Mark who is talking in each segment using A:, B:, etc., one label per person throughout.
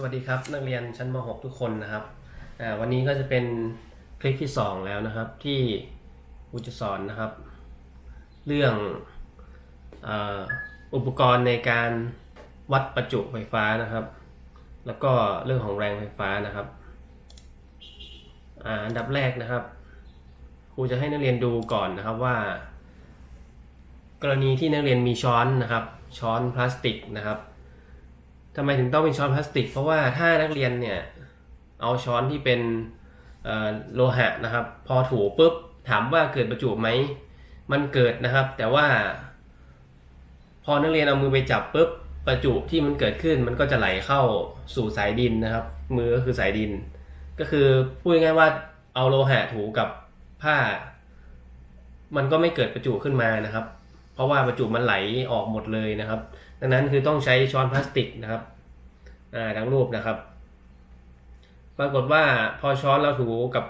A: สวัสดีครับ นักเรียนชั้นม .6 ทุกคนนะครับวันนี้ก็จะเป็นคลิปที่ 2 แล้วนะครับ ที่ครูจะสอนนะครับ เรื่องออุปกรณ์ในการวัดประจุไฟฟ้านะครับ แล้วก็เรื่องของแรงไฟฟ้านะครับอันดับแรกนะครับครูจะให้นักเรียนดูก่อนนะครับว่า กรณีที่นักเรียนมีช้อนนะครับ ช้อนพลาสติกนะครับ ทำไมถึงต้องเป็นช้อนพลาสติก เพราะว่าถ้านักเรียนเนี่ยเอาช้อนที่เป็นโลหะนะครับ พอถูปุ๊บถามว่าเกิดประจุไหมมันเกิดนะครับ แต่ว่า พอนักเรียนเอามือไปจับปุ๊บประจุที่มันเกิดขึ้นมันก็จะไหลเข้าสู่สายดินนะครับ มือก็คือสายดิน ก็คือพูดง่ายๆว่าเอาโลหะถูกับผ้า มันก็ไม่เกิดประจุขึ้นมานะครับ เพราะว่าประจุมันไหลออกหมดเลยนะครับ ดังนั้นคือต้องใช้ช้อนพลาสติกนะครับดังรูปนะครับ ปรากฏว่าพอช้อนเราถูกับ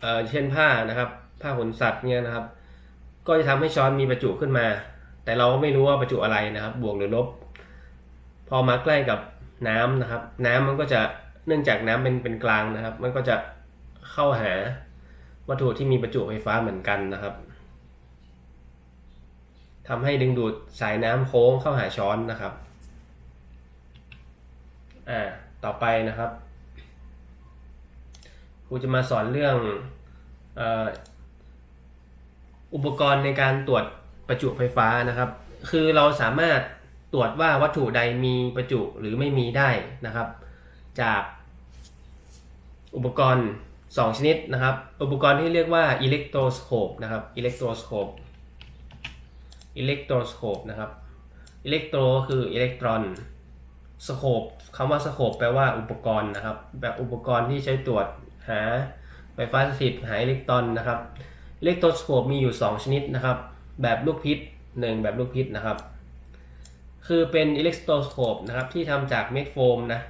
A: เเช่นผ้านะครับผ้าขนสัตว์เนี่ยนะครับ ก็จะทำให้ช้อนมีประจุขึ้นมา แต่เราก็ไม่รู้ว่าประจุอะไรนะครับ บวกหรือลบ พอมาใกล้กับน้ำนะครับ น้ำมันก็จะเนื่องจากน้ำเป็นเป็นกลางนะครับ มันก็จะเข้าหาวัตถุที่มีประจุไฟฟ้าเหมือนกันนะครับ ทำให้ดึงดูดสายน้ำโค้งเข้าหาช้อนนะครับ อ่า ต่อไปนะครับครูจะมาสอนเรื่องอออุปกรณ์ในการตรวจประจุไฟฟ้านะครับ คือเราสามารถตรวจว่าวัตถุใดมีประจุหรือไม่มีได้นะครับ จากอุปกรณ์ 2 ชนิดนะครับ อุปกรณ์ที่เรียกว่าอิเล็กโทรสโคปนะครับอิเล็กโทรสโคป อิเล็กโทรสโคปนะครับอิเล็กโทรก็คืออิเล็กตรอนสโคปคำว่าสโคปแปลว่าอุปกรณ์นะครับ แบบอุปกรณ์ที่ใช้ตรวจหาไฟฟ้าสถิตหาอิเล็กตรอนนะครับอิเล็กโทรสโคปมีอยู่ 2 ชนิดนะครับ แบบลูกพิษ1แบบลูกพิษนะครับ คือเป็นอิเล็กโทรสโคปนะครับที่ทำจากเม็ดโฟมนะ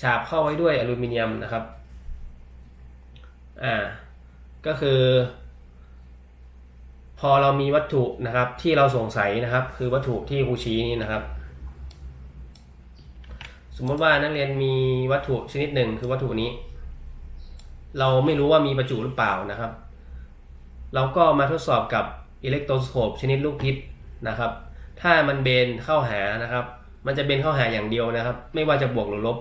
A: ฉาบเข้าไว้ด้วยอลูมิเนียมนะครับอ่าก็คือ พอเรามีวัตถุนะครับที่เราสงสัยนะครับ คือวัตถุที่ครูชี้นี้นะครับ สมมติว่านักเรียนมีวัตถุชนิดหนึ่งคือวัตถุนี้ เราไม่รู้ว่ามีประจุหรือเปล่านะครับ เราก็มาทดสอบกับอิเล็กโทรสโคปชนิดลูกพิษนะครับ ถ้ามันเบนเข้าหานะครับ มันจะเบนเข้าหาอย่างเดียวนะครับ ไม่ว่าจะบวกหรือลบ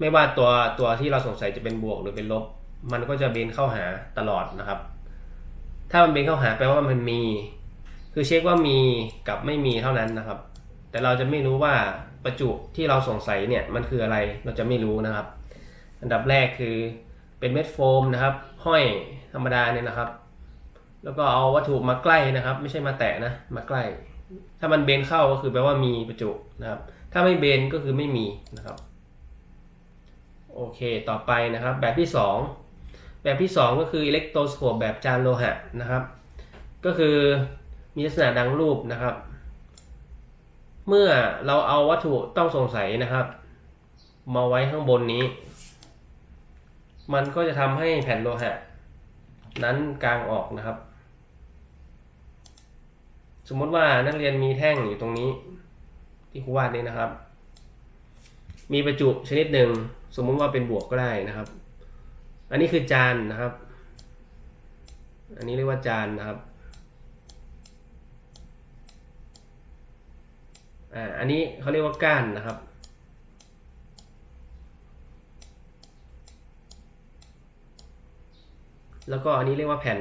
A: ไม่ว่าตัวตัวที่เราสงสัยจะเป็นบวกหรือเป็นลบ มันก็จะเบนเข้าหาตลอดนะครับ ถ้ามันเป็นเข้าหาแปลว่ามันมี คือเช็คว่ามีกับไม่มีเท่านั้นนะครับ แต่เราจะไม่รู้ว่าประจุที่เราสงสัยเนี่ยมันคืออะไรเราจะไม่รู้นะครับ อันดับแรกคือเป็นเม็ดโฟมนะครับ ห้อยธรรมดาเนี่ยนะครับ แล้วก็เอาวัตถุมาใกล้นะครับ ไม่ใช่มาแตะนะมาใกล้ ถ้ามันเบนเข้าก็คือแปลว่ามีประจุนะครับ ถ้าไม่เบนก็คือไม่มีนะครับโอเค ต่อไปนะครับแบบที่สอง แบบที่ 2 ก็คืออิเล็กโทรสโคปแบบจานโลหะนะครับ ก็คือมีลักษณะดังรูปนะครับ เมื่อเราเอาวัตถุต้องสงสัยนะครับ มาไว้ข้างบนนี้ มันก็จะทำให้แผ่นโลหะ นั้นกลางออกนะครับ สมมติว่านักเรียนมีแท่งอยู่ตรงนี้ ที่ครูวาดนี้นะครับ มีประจุชนิดหนึ่งสมมุติว่าเป็นบวกก็ได้นะครับ อันนี้คือจานนะครับ อันนี้เรียกว่าจานนะครับอ่าอันนี้เขาเรียกว่าก้านนะครับ แล้วก็อันนี้เรียกว่าแผ่น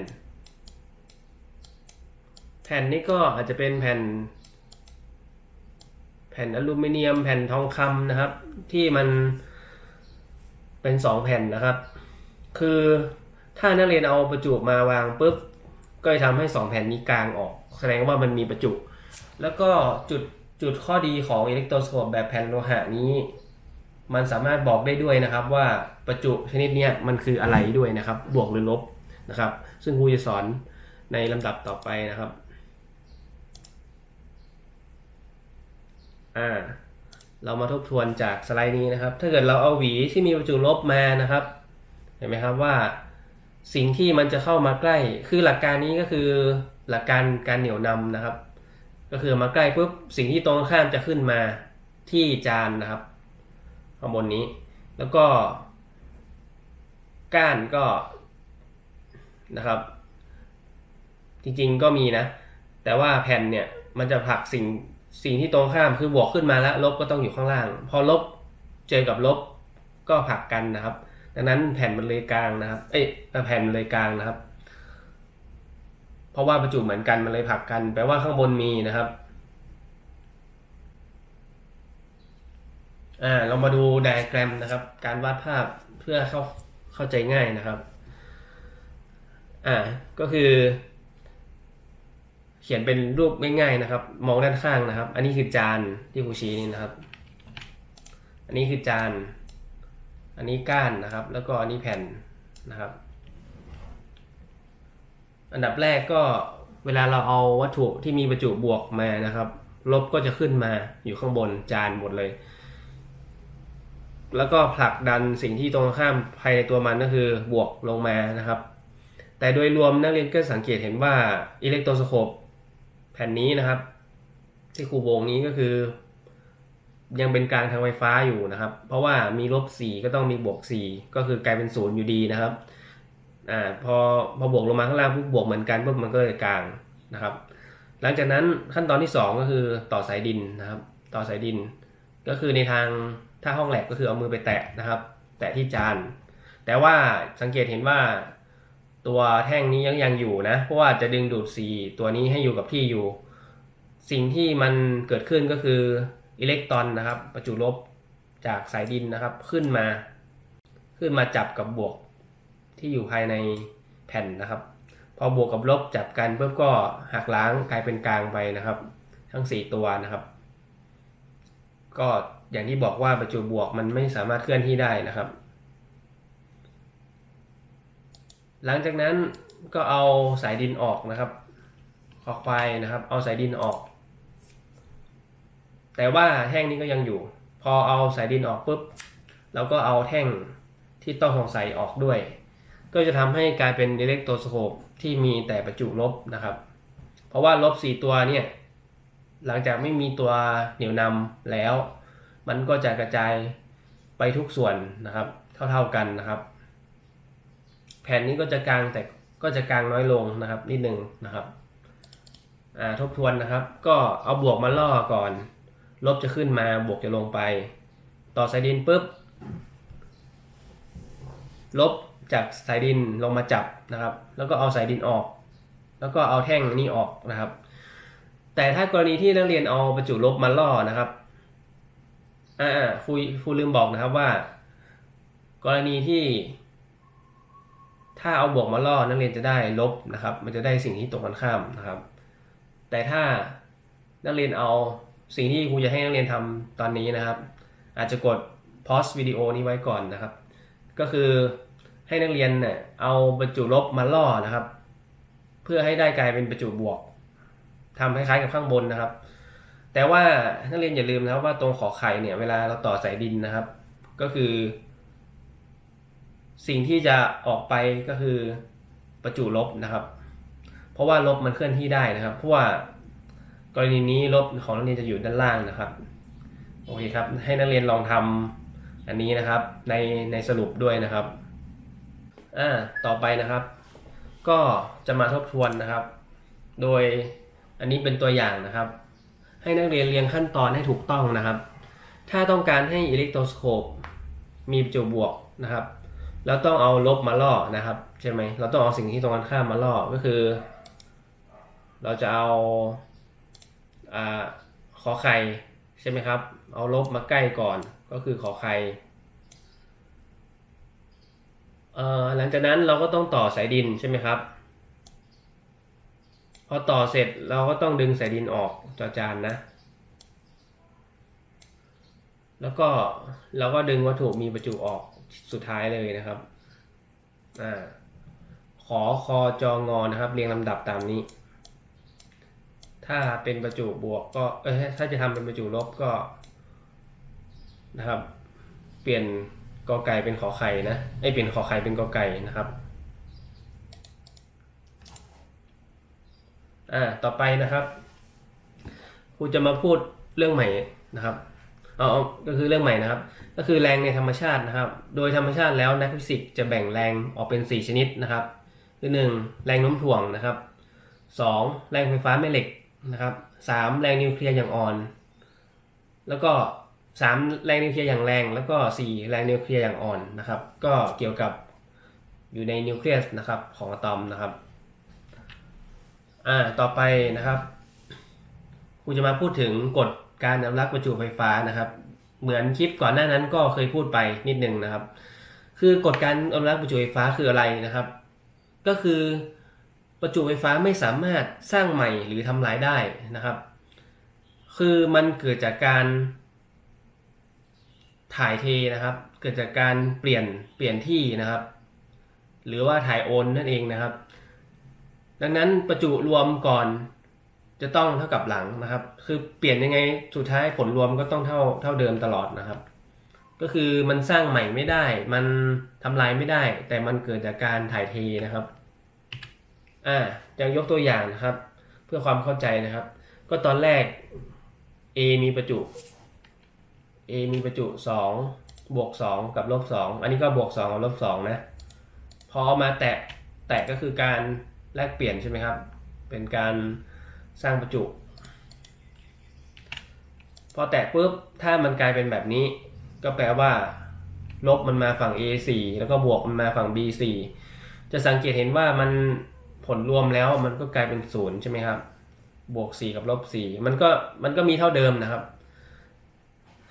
A: แผ่นนี้ก็อาจจะเป็นแผ่น แผ่นอลูมิเนียม แผ่นทองคำนะครับ ที่มันเป็นสองแผ่นนะครับ คือถ้านักเรียนเอาประจุมาวางปุ๊บก็จะทำให้สองแผ่นนี้กลางออก แสดงว่ามันมีประจุ แล้วก็จุดจุดข้อดีของอิเล็กโทรสโคปแบบแผ่นโลหะนี้ มันสามารถบอกได้ด้วยนะครับว่าประจุชนิดนี้มันคืออะไรด้วยนะครับ บวกหรือลบนะครับ ซึ่งครูจะสอนในลำดับต่อไปนะครับอ่าเรามาทบทวนจากสไลด์นี้นะครับ ถ้าเกิดเราเอาหวีที่มีประจุลบมานะครับ ห็นไหมครับว่าสิ่งที่มันจะเข้ามาใกล้ คือหลักการนี้ก็คือหลักการการเหนี่ยวนำนะครับ ก็คือมาใกล้ปุ๊บสิ่งที่ตรงข้ามจะขึ้นมาที่จานนะครับข้างบนนี้ แล้วก็ ก้านก็นะครับ จริงๆก็มีนะ แต่ว่าแผ่นเนี่ยมันจะผลักสิ่งสิ่งที่ตรงข้ามคือบวกขึ้นมาแล้ว ลบก็ต้องอยู่ข้างล่าง พอลบเจอกับลบก็ผลักกันนะครับ ดังนั้นแผ่นมันเลยกลางนะครับ เอ้ยแผ่นมันเลยกลางนะครับ เพราะว่าประจุเหมือนกันมันเลยผักกัน แปลว่าข้างบนมีนะครับ อ่า เรามาดูไดอะแกรมนะครับ การวาดภาพเพื่อเข้าเข้าใจง่ายนะครับ อ่า ก็คือ เขียนเป็นรูปง่ายๆนะครับ มองด้านข้างนะครับ อันนี้คือจานที่ครูชี้นี่นะครับ อันนี้คือจาน อันนี้ก้านนะครับ แล้วก็อันนี้แผ่นนะครับ อันดับแรกก็เวลาเราเอาวัตถุที่มีประจุบวกมานะครับ ลบก็จะขึ้นมาอยู่ข้างบนจานหมดเลย แล้วก็ผลักดันสิ่งที่ตรงข้ามภายในตัวมันก็คือบวกลงมานะครับ แต่โดยรวมนักเรียนก็สังเกตเห็นว่าอิเล็กโทรสโคปแผ่นนี้นะครับ ที่ครูวงนี้ก็คือ ยังเป็นกลางทางไฟฟ้าอยู่นะครับ เพราะว่ามีลบ4ก็ต้องมีบวก 4 ก็คือกลายเป็นศูนย์อยู่ดีนะครับอ่าพอพอบวกลงมาข้างล่างปุ๊บบวกเหมือนกันปุ๊บมันก็เลยกลางนะครับ หลังจากนั้นขั้นตอนที่ 2 ก็คือต่อสายดินนะครับ ต่อสายดิน ก็คือในทางถ้าห้องแลบก็คือเอามือไปแตะนะครับ แตะที่จาน แต่ว่าสังเกตเห็นว่าตัวแท่งนี้ยังยังอยู่นะ เพราะว่าจะดึงดูดสีตัวนี้ให้อยู่กับที่อยู่ สิ่งที่มันเกิดขึ้นก็คือ อิเล็กตรอนนะครับ ประจุลบจากสายดินนะครับขึ้นมา ขึ้นมาจับกับบวกที่อยู่ภายในแผ่นนะครับ พอบวกกับลบจับกันปุ๊บก็หักล้างกลายเป็นกลางไปนะครับ ทั้ง 4 ตัวนะครับ ก็อย่างที่บอกว่าประจุบวกมันไม่สามารถเคลื่อนที่ได้นะครับ หลังจากนั้นก็เอาสายดินออกนะครับคอควายนะครับ เอาสายดินออก แต่ว่าแท่งนี้ก็ยังอยู่ พอเอาสายดินออกปุ๊บเราก็เอาแท่งที่ต้องสงสัยออกด้วย ก็จะทำให้กลายเป็นอิเล็กโทรสโคปที่มีแต่ประจุลบนะครับ เพราะว่าลบสี่ตัวเนี่ยหลังจากไม่มีตัวเหนี่ยวนำแล้ว มันก็จะกระจายไปทุกส่วนนะครับ เท่าๆกันนะครับ แผ่นนี้ก็จะกลางแต่ก็จะกลางน้อยลงนะครับนิดนึงนะครับทบทวนนะครับ ก็เอาบวกมาล่อก่อน ลบจะขึ้นมาบวกจะลงไป ต่อสายดินปุ๊บ ลบจากสายดินลงมาจับนะครับ แล้วก็เอาสายดินออก แล้วก็เอาแท่งนี้ออกนะครับ แต่ถ้ากรณีที่นักเรียนเอาประจุลบมาล่อนะครับอ่าครูครูลืมบอกนะครับว่า กรณีที่ ถ้าเอาบวกมาล่อนักเรียนจะได้ลบนะครับ มันจะได้สิ่งที่ตรงกันข้ามนะครับ แต่ถ้านักเรียนเอา สิ่งที่ครูจะให้นักเรียนทำตอนนี้นะครับ อาจจะกด pause วิดีโอนี้ไว้ก่อนนะครับ ก็คือให้นักเรียนเนี่ยเอาประจุลบมาล่อนะครับ เพื่อให้ได้กลายเป็นประจุบวกทำคล้ายๆกับข้างบนนะครับ แต่ว่านักเรียนอย่าลืมนะครับว่าตรงขอไข่เนี่ยเวลาเราต่อสายดินนะครับ ก็คือ สิ่งที่จะออกไปก็คือประจุลบนะครับ เพราะว่าลบมันเคลื่อนที่ได้นะครับ เพราะว่า กรณีนี้ลบของนักเรียนจะอยู่ด้านล่างนะครับโอเคครับ ให้นักเรียนลองทำอันนี้นะครับในในสรุปด้วยนะครับอ่าต่อไปนะครับ ก็จะมาทบทวนนะครับ โดยอันนี้เป็นตัวอย่างนะครับ ให้นักเรียนเรียงขั้นตอนให้ถูกต้องนะครับ ถ้าต้องการให้อิเล็กโทรสโคปมีประจุบวกนะครับเราต้องเอาลบมาล่อนะครับใช่ไหมเราต้องเอาสิ่งที่ตรงกันข้ามมาล่อก็คือ เราจะเอา ขอไข่ใช่ไหมครับ เอาลบมาใกล้ก่อนก็คือขอไข่หลังจากนั้นเราก็ต้องต่อสายดินใช่ไหมครับ พอต่อเสร็จเราก็ต้องดึงสายดินออกจอจานนะ แล้วก็เราก็ดึงวัตถุมีประจุออกสุดท้ายเลยนะครับอขอคอจองอนะครับ เรียงลำดับตามนี้ ถ้าเป็นประจุบวกก็เออถ้าจะทำเป็นประจุลบก็ นะครับ เปลี่ยนกอไก่เป็นขอไข่นะไอเปลี่ยนขอไข่เป็นกอไก่นะครับอ่าต่อไปนะครับครูจะมาพูดเรื่องใหม่นะครับอาเอาก็คือเรื่องใหม่นะครับ ก็คือแรงในธรรมชาตินะครับ โดยธรรมชาติแล้วนักฟิสิกส์จะแบ่งแรงออกเป็น 4 ชนิดนะครับ คือ 1 แรงโน้มถ่วงนะครับ 2 แรงไฟฟ้าแม่เหล็ก นะครับ3แรงนิวเคลียร์อย่างอ่อน แล้วก็3แรงนิวเคลียร์อย่างแรง แล้วก็4แรงนิวเคลียร์อย่างอ่อนนะครับ ก็เกี่ยวกับอยู่ในนิวเคลียสนะครับของอะตอมนะครับอ่าต่อไปนะครับครูจะมาพูดถึงกฎการอนุรักษ์ประจุไฟฟ้านะครับ เหมือนคลิปก่อนหน้านั้นก็เคยพูดไปนิดนึงนะครับ คือกฎการอนุรักษ์ประจุไฟฟ้าคืออะไรนะครับ ก็คือ ประจุไฟฟ้าไม่สามารถสร้างใหม่หรือทำลายได้นะครับ คือมันเกิดจากการถ่ายเทนะครับ เกิดจากการเปลี่ยนเปลี่ยนที่นะครับ หรือว่าถ่ายโอนนั่นเองนะครับ ดังนั้นประจุรวมก่อนจะต้องเท่ากับหลังนะครับ คือเปลี่ยนยังไงสุดท้ายผลรวมก็ต้องเท่าเท่าเดิมตลอดนะครับ ก็คือมันสร้างใหม่ไม่ได้ มันทำลายไม่ได้ แต่มันเกิดจากการถ่ายเทนะครับ อ่าจะยกตัวอย่างนะครับ เพื่อความเข้าใจนะครับ ก็ตอนแรก A มีประจุ A มีประจุ 2 บวก 2 กับลบ2อันนี้ก็บวก 2 กับลบ2นะ พอมาแตะแตะก็คือการแลกเปลี่ยนใช่ไหมครับ เป็นการสร้างประจุ พอแตะปุ๊บ ถ้ามันกลายเป็นแบบนี้ ก็แปลว่า ลบมันมาฝั่ง A4 แล้วก็บวกมันมาฝั่ง B4 จะสังเกตเห็นว่ามัน ผลรวมแล้วมันก็กลายเป็นศูนย์ใช่ไหมครับ บวก4กับลบ4มันก็มันก็มีเท่าเดิมนะครับ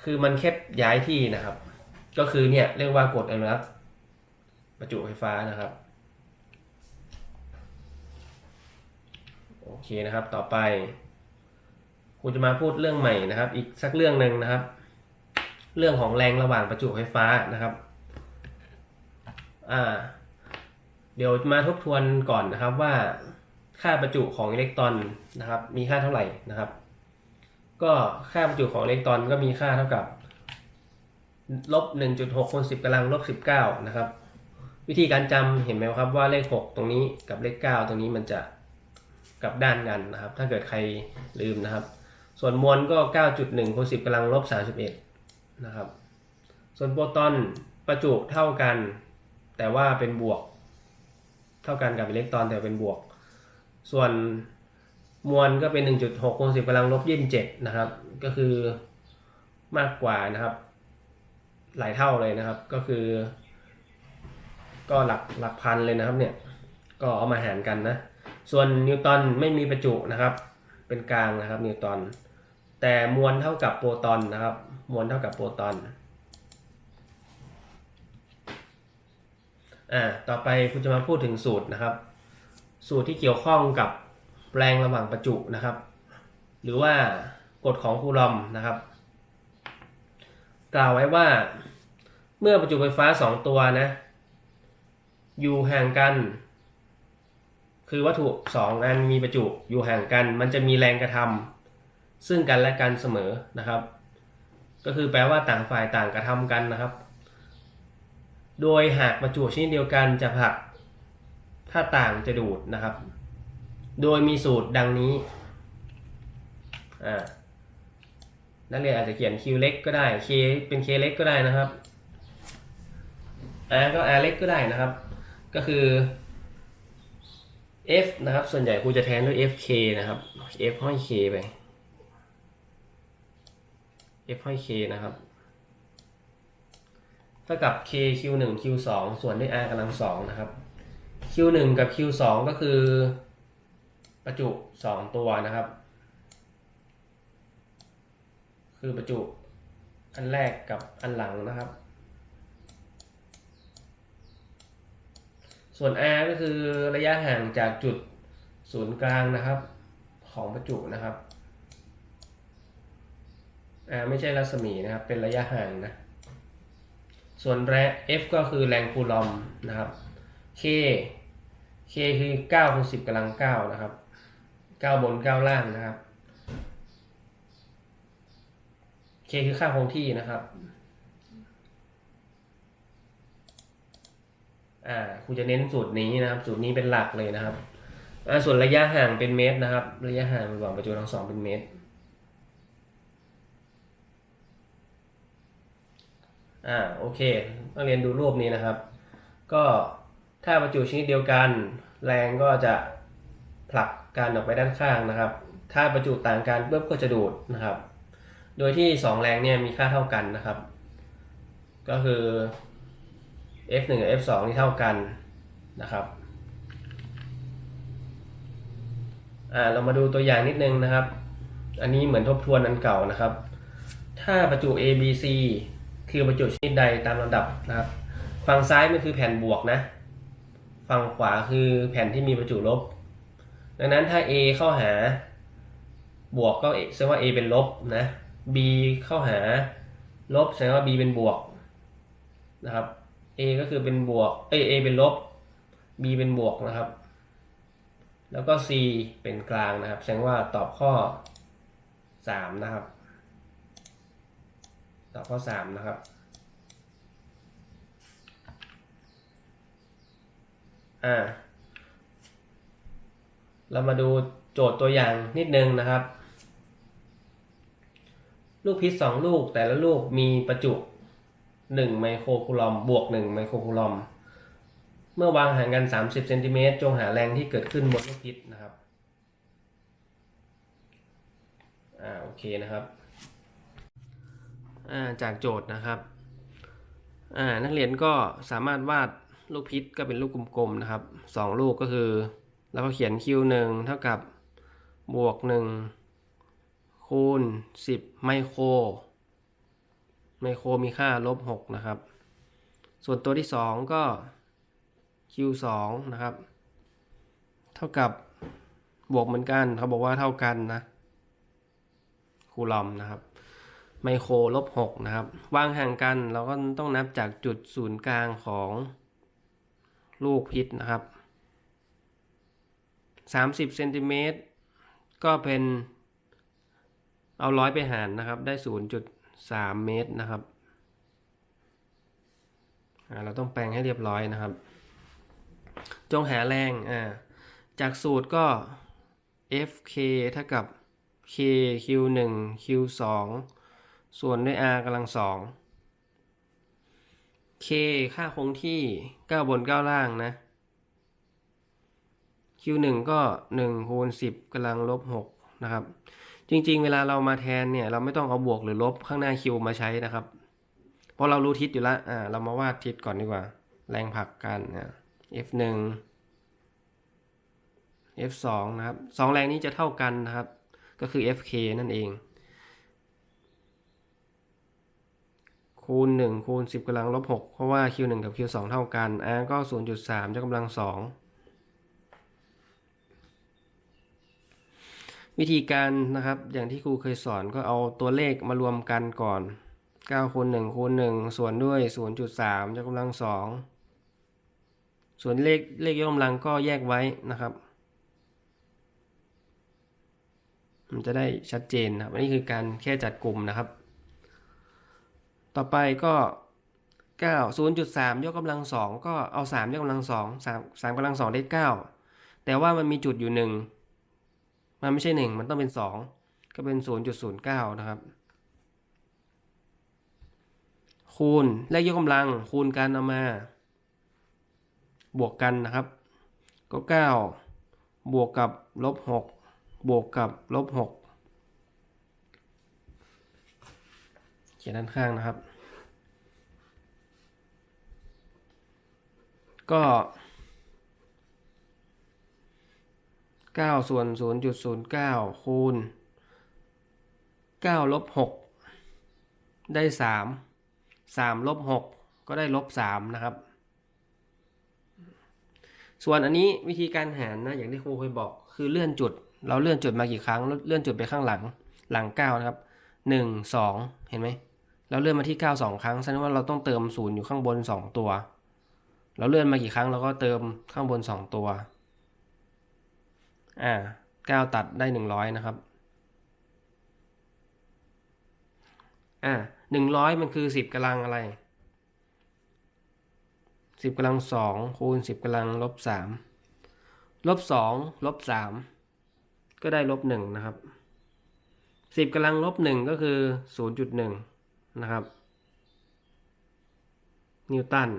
A: คือมันแค่ย้ายที่นะครับ ก็คือเนี่ยเรียกว่ากฎอนุรักษ์ประจุไฟฟ้านะครับโอเคนะครับ ต่อไปครูจะมาพูดเรื่องใหม่นะครับ อีกสักเรื่องหนึ่งนะครับ เรื่องของแรงระหว่างประจุไฟฟ้านะครับ อ่า เดี๋ยวมาทบทวนก่อนนะครับว่าค่าประจุของอิเล็กตรอนนะครับ มีค่าเท่าไหร่นะครับ ก็ค่าประจุของอิเล็กตรอนก็มีค่าเท่ากับลบ1.6คูณ10กำลังลบ19นะครับ วิธีการจำเห็นไหมครับว่าเลข6ตรงนี้กับเลข9ตรงนี้มันจะกลับด้านกันนะครับ ถ้าเกิดใครลืมนะครับ ส่วนมวลก็9.1คูณ10กำลังลบ31นะครับ ส่วนโปรตอนประจุเท่ากัน แต่ว่าเป็นบวก เท่ากันกับอิเล็กตรอนแต่เป็นบวก ส่วนมวลก็เป็น 1.6คูณ10กำลังลบ27นะครับ ก็คือมากกว่านะครับ หลายเท่าเลยนะครับ ก็คือ ก็หลักหลักพันเลยนะครับเนี่ย ก็เอามาหารกันนะ ส่วนนิวตันไม่มีประจุนะครับ เป็นกลางนะครับนิวตัน แต่มวลเท่ากับโปรตอนนะครับ มวลเท่ากับโปรตอน อ่าต่อไปคุณจะมาพูดถึงสูตรนะครับ สูตรที่เกี่ยวข้องกับแรงระหว่างประจุนะครับ หรือว่ากฎของคูลอมนะครับ กล่าวไว้ว่าเมื่อประจุไฟฟ้า 2 ตัวนะ อยู่ห่างกัน คือวัตถุ 2 อันมีประจุอยู่ห่างกัน มันจะมีแรงกระทำซึ่งกันและกันเสมอนะครับ ก็คือแปลว่าต่างฝ่ายต่างกระทำกันนะครับ โดยหากประจุชนิดเดียวกันจะผลักถ้าต่างจะดูดนะครับ โดยมีสูตรดังนี้อ่านักเรียนอาจจะเขียน Q เล็กก็ได้ K เป็น K เล็กก็ได้นะครับ R ก็ R เล็กก็ได้นะครับ ก็คือ F นะครับ ส่วนใหญ่ครูจะแทนด้วย FK นะครับ F ห้อย K ไป F ห้อย K นะครับ ท่ากับ K Q1 Q2 ส่วนด้วย R กำลังสองนะครับ Q1 กับ Q2 ก็คือ ประจุ 2 ตัวนะครับ คือประจุอันแรกกับอันหลังนะครับ ส่วน r ก็คือระยะห่างจากจุดศูนย์กลางนะครับ ของประจุนะครับ r ไม่ใช่รัศมีนะครับ เป็นระยะห่างนะ ส่วนแรง F ก็คือแรงคูลอมนะครับ K K คือ9คูณ10กำลัง9นะครับ 9 บน 9 ล่างนะครับ K คือค่าคงที่นะครับอ่าครูจะเน้นสูตรนี้นะครับ สูตรนี้เป็นหลักเลยนะครับอ่าส่วนระยะห่างเป็นเมตรนะครับ ระยะห่างระหว่างประจุทั้งสองเป็นเมตร อ่าโอเคนักเรียนดูรูปนี้นะครับ ก็ถ้าประจุชนิดเดียวกัน แรงก็จะผลักกันออกไปด้านข้างนะครับ ถ้าประจุต่างกันปุ๊บก็จะดูดนะครับ โดยที่ 2 แรงเนี่ยมีค่าเท่ากันนะครับ ก็คือ F1 กับ F2 นี่เท่ากันนะครับอ่าเรามาดูตัวอย่างนิดนึงนะครับ อันนี้เหมือนทบทวนอันเก่านะครับ ถ้าประจุ A B C คือประจุชนิดใดตามลำดับนะครับ ฝั่งซ้ายมันคือแผ่นบวกนะ ฝั่งขวาคือแผ่นที่มีประจุลบ ดังนั้นถ้า A เข้าหาบวกก็แสดงว่า A เป็นลบนะ B เข้าหาลบแสดงว่า B เป็นบวกนะครับ A ก็คือเป็นบวกเอ A เป็นลบ B เป็นบวกนะครับ แล้วก็ C เป็นกลางนะครับ แสดงว่าตอบข้อ 3 นะครับ ตอบข้อ3นะครับ อ่า เรามาดูโจทย์ตัวอย่างนิดนึงนะครับ ลูกพิษสองลูกแต่ละลูกมีประจุ1ไมโครคูลอมบวก1ไมโครคูลอม เมื่อวางห่างกัน 30เซนติเมตรจงหาแรงที่เกิดขึ้นบนลูกพิษนะครับ อ่าโอเคนะครับ จากโจทย์นะครับนักเรียนก็สามารถวาดลูกพิษก็เป็นลูกกลมๆนะครับสองลูกก็คือ แล้วก็เขียน q 1 เท่ากับบวก 1 คูณ 10 ไมโคร ไมโครมีค่าลบ 6 นะครับ ส่วนตัวที่ 2 ก็ q 2 นะครับ เท่ากับบวกเหมือนกันเขาบอกว่าเท่ากันนะคูลอมนะครับ ไมโครลบ6นะครับ วางห่างกันเราก็ต้องนับจากจุดศูนย์กลางของลูกพิษนะครับ 30เซนติเมตรก็เป็นเอาร้อยไปหารนะครับ ได้ 0.3 เมตรนะครับ เราต้องแปลงให้เรียบร้อยนะครับ จงหาแรงอ่าจากสูตรก็ Fk เท่ากับ K Q 1 Q 2 ส่วนด้วย R กำลังสอง K ค่าคงที่ 9 บน 9 ล่างนะ Q 1 ก็ 1 คูณ 10กำลังลบ 6 นะครับ จริงๆ เวลาเรามาแทนเนี่ย เราไม่ต้องเอาบวกหรือลบข้างหน้า Q มาใช้นะครับ เพราะเรารู้ทิศอยู่แล้วอ่า เรามาวาดทิศก่อนดีกว่า แรงผลักกันนะ F 1 F 2 นะครับสองแรงนี้จะเท่ากันนะครับ ก็คือ Fk นั่นเอง คูณ 1 คูณ 10กำลังลบ6เพราะว่า q 1 กับ q 2 เท่ากัน r ก็ 0.3ยกกำลัง 2 วิธีการนะครับอย่างที่ครูเคยสอนก็เอาตัวเลขมารวมกันก่อน 9 คูณ 1 คูณ 1 ส่วนด้วย 0.3ยกกำลัง 2 ส่วนเลขเลขยกกำลังก็แยกไว้นะครับมันจะได้ชัดเจนนะครับอันนี้คือการแค่จัดกลุ่มนะครับ ต่อไปก็เก้าศูนย์จุดสามยกกำลังสองก็เอาสามยกกำลังสองสามสามกำลังสองได้เก้าแต่ว่ามันมีจุดอยู่หนึ่งมันไม่ใช่หนึ่งมันต้องเป็นสองก็เป็นศูนย์จุดศูนย์เก้านะครับ คูณเลขยกกำลังคูณกันเอามา บวกกันนะครับ ก็เก้าบวกกับลบหกบวกกับลบหก เขียนด้านข้างนะครับ ก็9ส่วน0.09คูณ9ลบ6ได้3 3ลบ6ก็ได้ลบ3นะครับ ส่วนอันนี้วิธีการหารนะอย่างที่ครูเคยบอกคือเลื่อนจุด เราเลื่อนจุดมากี่ครั้ง เลื่อนจุดไปข้างหลังหลัง9นะครับ1 2เห็นไหม เราเลื่อนมาที่ 9 2 ครั้งแสดงว่าเราต้องเติม0อยู่ข้างบน 2 ตัว เราเลื่อนมากี่ครั้งเราก็เติมข้างบน 2 ตัว อ่า 9 ตัดได้ 100 นะครับ อ่า100 มันคือ 10กำลังอะไร 10กำลัง 2 คูณ 10กำลังลบ 3 ลบ 2 ลบ 3 ก็ได้ลบ 1 นะครับ 10กำลังลบ 1 ก็คือ 0.1 นะครับ นิวตัน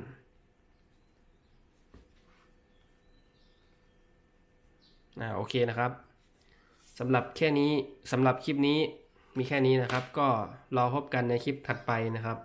A: อ่าโอเคนะครับสำหรับแค่นี้สำหรับคลิปนี้มีแค่นี้นะครับ ก็รอพบกันในคลิปถัดไปนะครับ